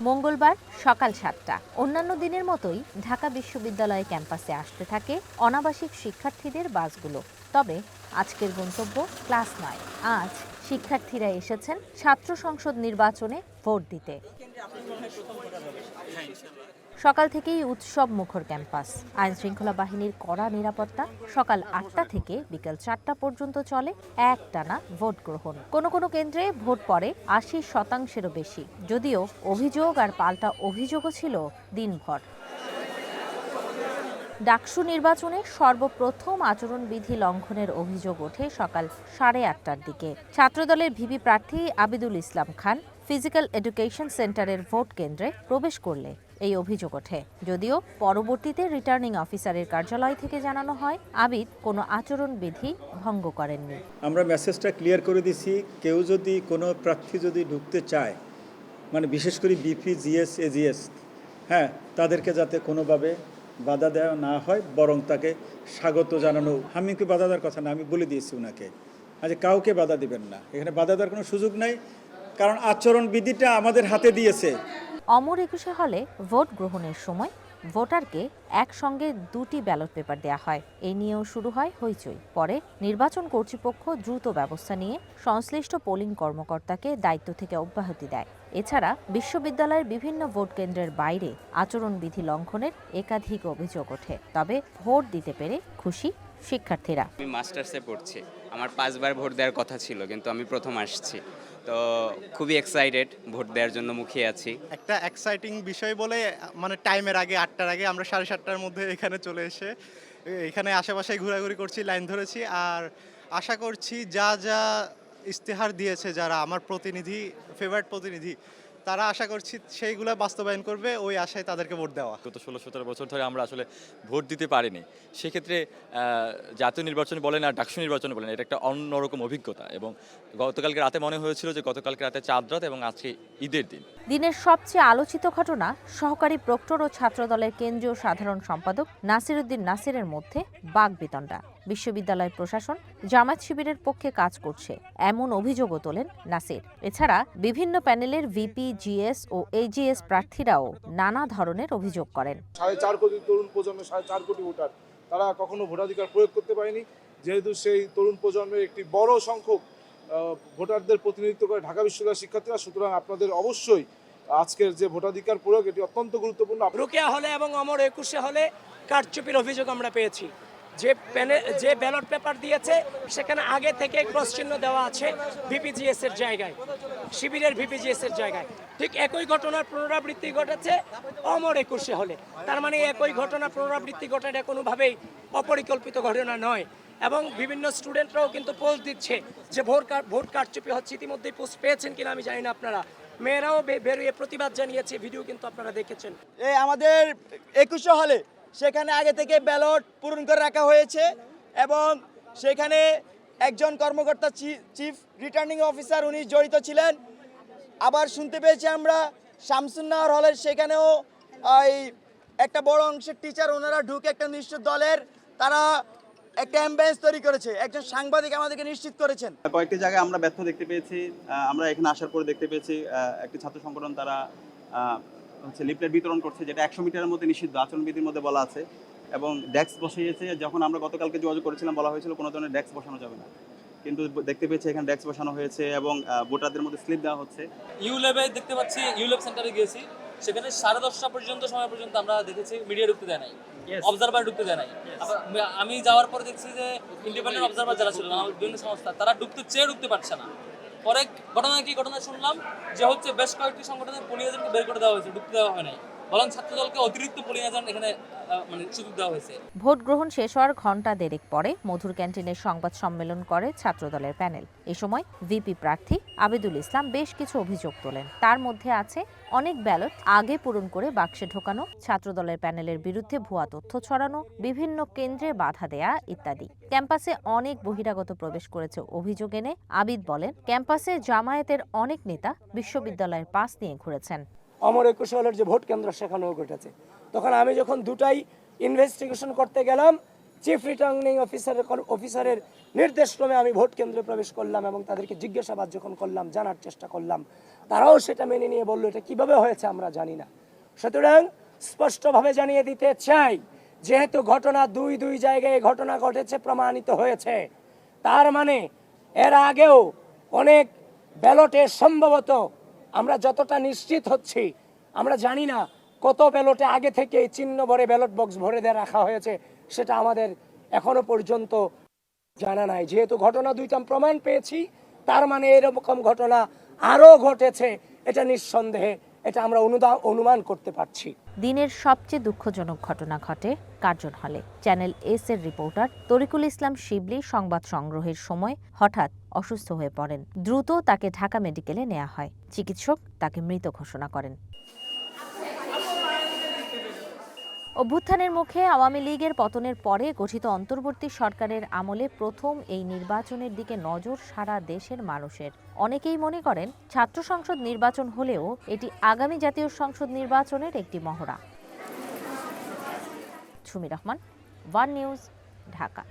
মঙ্গলবার সকাল সাতটা। অন্যান্য দিনের মতোই ঢাকা বিশ্ববিদ্যালয় ক্যাম্পাসে আসতে থাকে অনাবাসিক শিক্ষার্থীদের বাসগুলো। তবে আজকের গন্তব্য ক্লাস নয়। আজ শিক্ষার্থীরা এসেছেন ছাত্র সংসদ নির্বাচনে ভোট দিতে। সকাল থেকেই উৎসব মুখর ক্যাম্পাস। আইন শৃঙ্খলা বাহিনীর কড়া নিরাপত্তা সকাল আটটা থেকে বিকেল চারটা পর্যন্ত চলে, একটানা ভোট গ্রহণ। কোনো কোনো কেন্দ্রে ভোট পড়ে আশি শতাংশেরও বেশি। যদিও অভিযোগ আর পাল্টা অভিযোগও ছিল দিনভর। ডাকসু নির্বাচনে সর্বপ্রথম আচরণবিধি লঙ্ঘনের অভিযোগ ওঠে সকাল সাড়ে আটটার দিকে। ছাত্রদলের ভিপি প্রার্থী আবিদুল ইসলাম খান ফিজিক্যাল এডুকেশন সেন্টারের ভোট কেন্দ্রে প্রবেশ করলে এই অভিযোগ ওঠে। যদিও পরবর্তীতে রিটার্নিং অফিসারের কার্যালয় থেকে জানানো হয়, আবিদ কোনো আচরণবিধি ভঙ্গ করেননি। আমরা মেসেজটা ক্লিয়ার করে দিছি, কেউ যদি কোনো প্রার্থী যদি ঢুকতে চায় মানে বিশেষ করে বিপি, জিএস, এজিএস হ্যাঁ তাদেরকে যাতে কোনোভাবে বাধা দেওয়া না হয়, বরং তাকে স্বাগত জানানো। আমি কি বাধা দেওয়ার কথা না, আমি বলে দিয়েছি ওনাকে আচ্ছা কাউকে বাধা দিবেন না। এখানে বাধা দেওয়ার কোনো সুযোগ নাই, কারণ আচরণবিধিটা আমাদের হাতে দিয়েছে। অমর একুশে হলে ভোট গ্রহণের সময় ভোটারকে একসঙ্গে দুটি ব্যালট পেপার দেওয়া হয়। এই নিয়েও শুরু হয় হইচই। পরে নির্বাচন কর্তৃপক্ষ দ্রুত ব্যবস্থা নিয়ে সংশ্লিষ্ট পোলিং কর্মকর্তাকে দায়িত্ব থেকে অব্যাহতি দেয়। এছাড়া বিশ্ববিদ্যালয়ের বিভিন্ন ভোট কেন্দ্রের বাইরে আচরণবিধি লঙ্ঘনের একাধিক অভিযোগ ওঠে। তবে ভোট দিতে পেরে খুশি শিক্ষার্থীরা। আমি মাস্টার্সে পড়ছি। আমার পাঁচবার ভোট দেওয়ার কথা ছিল কিন্তু আমি প্রথম আসছি। তো খুবই এক্সাইটেড ভোট দেওয়ার জন্য মুখিয়ে আছি। একটা এক্সাইটিং বিষয় বলে মানে টাইমের আগে আটটার আগে আমরা সাড়ে সাতটার মধ্যে এখানে চলে এসে এখানে আশেপাশে ঘোরাঘুরি করছি লাইন ধরেছি। আর আশা করছি যা যা ইস্তেহার দিয়েছে যারা আমার প্রতিনিধি ফেভারিট প্রতিনিধি তারা আশা করছি সেইগুলো বাস্তবায়ন করবে ওই আশায় তাদেরকে ভোট দেওয়া। গত ষোলো সতেরো বছর ধরে আমরা আসলে ভোট দিতে পারিনি। সেক্ষেত্রে জাতীয় নির্বাচন বলেন আর ডাকসু নির্বাচন বলেন এটা একটা অন্যরকম অভিজ্ঞতা এবং গতকালকে রাতে মনে হয়েছিল যে গতকালকে রাতে চাঁদ রাত এবং আজকে ঈদের দিন। দিনের সবচেয়ে আলোচিত ঘটনা সহকারী প্রক্টর ও ছাত্রদলের কেন্দ্রীয় সাধারণ সম্পাদক নাসিরুদ্দিন নাসিরের মধ্যে বাগবিতণ্ডা বিশ্ববিদ্যালয় প্রশাসন জামায়াত শিবিরের পক্ষে কাজ করছে এমন অভিযোগও তোলেন নাসির। এছাড়া বিভিন্ন প্যানেলের ভিপি জিএস ও এজিএস প্রার্থীরাও নানা ধরনের অভিযোগ করেন। সাড়ে চার কোটি তরুণ প্রজন্মের সাড়ে চার কোটি ভোটার তারা কখনো ভোটাধিকার প্রয়োগ করতে পারেনি। যেহেতু সেই তরুণ প্রজন্মের একটি বড় সংখ্যক ভোটারদের প্রতিনিধিত্ব করে ঢাকা বিশ্ববিদ্যালয়ের শিক্ষার্থীরা সুতরাং আপনাদের অবশ্যই আজকের যে ভোটাধিকার প্রয়োগ এটি অত্যন্ত গুরুত্বপূর্ণ। রুকিয়া হলে এবং অমর একুশে হলে কারচুপির অভিযোগ আমরা পেয়েছি। যে প্যানে যে ব্যালট পেপার দিয়েছে, সেখানে আগে থেকে ক্রস চিহ্ন দেওয়া আছে ভিপিজিএস এর জায়গায়, শিবিরের ভিপিজিএস এর জায়গায়। ঠিক একই ঘটনার পুনরাবৃত্তি ঘটেছে অমর একুশে হলে। তার মানে একই ঘটনা পুনরাবৃত্তি ঘটাটা কোনোভাবেই অপরিকল্পিত ঘটনা নয়। এবং বিভিন্ন স্টুডেন্টরাও কিন্তু পোস্ট দিচ্ছে যে ভোট ভোট কারচুপি হচ্ছে, ইতিমধ্যেই পোস্ট পেয়েছেন কিনা আমি জানি না আপনারা। মেয়েরাও বেরিয়ে প্রতিবাদ জানিয়েছে, ভিডিও কিন্তু আপনারা দেখেছেন। এই আমাদের একুশে হলে সেখানে আগে থেকে ব্যালট পূরণ করে রাখা হয়েছে এবং সেখানে একজন কর্মকর্তা চিফ রিটার্নিং অফিসার উনি জড়িত ছিলেন। আবার শুনতে পেয়েছি আমরা শামসুন্নাহর হলের সেখানেও এই একটা বড় অংশের টিচার ওনারা ঢুকে একটা নিশ্চিত দলের তারা একটা অ্যাম্বুলেন্স তৈরি করেছে। একজন সাংবাদিক আমাদেরকে নিশ্চিত করেছেন। কয়েকটি জায়গায় আমরা ব্যর্থ দেখতে পেয়েছি। আমরা এখানে আসার পরে দেখতে পেয়েছি একটি ছাত্র সংগঠন তারা হচ্ছে লিফলেট বিতরণ করছে যেটা একশো মিটারের মধ্যে নিষিদ্ধ আচরণবিধির মধ্যে বলা আছে। এবং ডেস্ক বসিয়েছে যখন আমরা গতকালকে যোগাযোগ করেছিলাম বলা হয়েছিল কোনো ধরনের ডেস্ক বসানো যাবে না। কিন্তু দেখতে পেয়েছি এখানে ডেস্ক বসানো হয়েছে এবং ভোটারদের মধ্যে স্লিপ দেওয়া হচ্ছে। ইউলেবে দেখতে পাচ্ছি ইউলেব সেন্টারে গিয়েছি। সেখানে সাড়ে দশটা পর্যন্ত সময় পর্যন্ত আমরা দেখেছি মিডিয়া ঢুকতে দেয় নাই। অবজারভার ঢুকতে দেয় নাই। আমি যাওয়ার পর দেখছি যে ইন্ডিপেন্ডেন্ট অবজারভার যারা ছিল বিভিন্ন সংস্থা তারা ঢুকতে চেয়ে ঢুকতে পারছে না। পরে ঘটনা কি? ঘটনা শুনলাম যে হচ্ছে বেশ কয়েকটি সংগঠনের পুলিশদেরকে বের করে দেওয়া হয়েছে, ঢুকতে দেওয়া হয় নাই। অতিরিক্ত এজেন্ট এখানে মানে ভোট গ্রহণ শেষ হওয়ার ঘণ্টা দেড়েক পরে মধুর ক্যান্টিনের সংবাদ সম্মেলন করে ছাত্রদলের প্যানেল। এ সময় ভিপি প্রার্থী আবিদুল ইসলাম বেশ কিছু অভিযোগ তোলেন। তার মধ্যে আছে, অনেক ব্যালট আগে পূরণ করে বাক্সে ঢোকানো, ছাত্রদলের প্যানেলের বিরুদ্ধে ভুয়া তথ্য ছড়ানো, বিভিন্ন কেন্দ্রে বাধা দেয়া ইত্যাদি। ক্যাম্পাসে অনেক বহিরাগত প্রবেশ করেছে অভিযোগ এনে আবিদ বলেন, ক্যাম্পাসে জামায়াতের অনেক নেতা বিশ্ববিদ্যালয়ের পাশ নিয়ে ঘুরেছেন। অমর একুশে হলের যে ভোট কেন্দ্র সেখানেও ঘটেছে। তখন আমি যখন দুটাই ইনভেস্টিগেশন করতে গেলাম চিফ রিটার্নিং অফিসারের অফিসারের নির্দেশক্রমে আমি ভোট কেন্দ্রে প্রবেশ করলাম এবং তাদেরকে জিজ্ঞাসাবাদ যখন করলাম, জানার চেষ্টা করলাম, তারাও সেটা মেনে নিয়ে বলল, এটা কীভাবে হয়েছে আমরা জানি না। সুতরাং স্পষ্টভাবে জানিয়ে দিতে চাই, যেহেতু ঘটনা দুই দুই জায়গায় ঘটনা ঘটেছে, প্রমাণিত হয়েছে, তার মানে এর আগেও অনেক ব্যালটে সম্ভবত আমরা যতটা নিশ্চিত হচ্ছি, আমরা জানি না কত ব্যালটে আগে থেকে চিহ্ন ভরে ব্যালট বক্স ভরে দিয়ে রাখা হয়েছে, সেটা আমাদের এখনও পর্যন্ত জানা নাই। যেহেতু ঘটনা দুইটাম প্রমাণ পেয়েছি, তার মানে এরকম ঘটনা আরও ঘটেছে, এটা নিঃসন্দেহে এটা আমরা অনুদান অনুমান করতে পারছি। দিনের সবচেয়ে দুঃখজনক ঘটনা ঘটে কার্জন হলে। চ্যানেল এস এর রিপোর্টার তরিকুল ইসলাম শিবলি সংবাদ সংগ্রহের সময় হঠাৎ অসুস্থ হয়ে পড়েন। দ্রুত তাকে ঢাকা মেডিকেলে নেওয়া হয়। চিকিৎসক তাকে মৃত ঘোষণা করেন। অভ্যুত্থানের মুখে আওয়ামী লীগের পতনের পরে গঠিত অন্তর্বর্তী সরকারের আমলে প্রথম এই নির্বাচনের দিকে নজর সারা দেশের মানুষের। অনেকেই মনে করেন, ছাত্র সংসদ নির্বাচন হলেও এটি আগামী জাতীয় সংসদ নির্বাচনের একটি মহড়া। Chhumi Rahman, one news, Dhaka.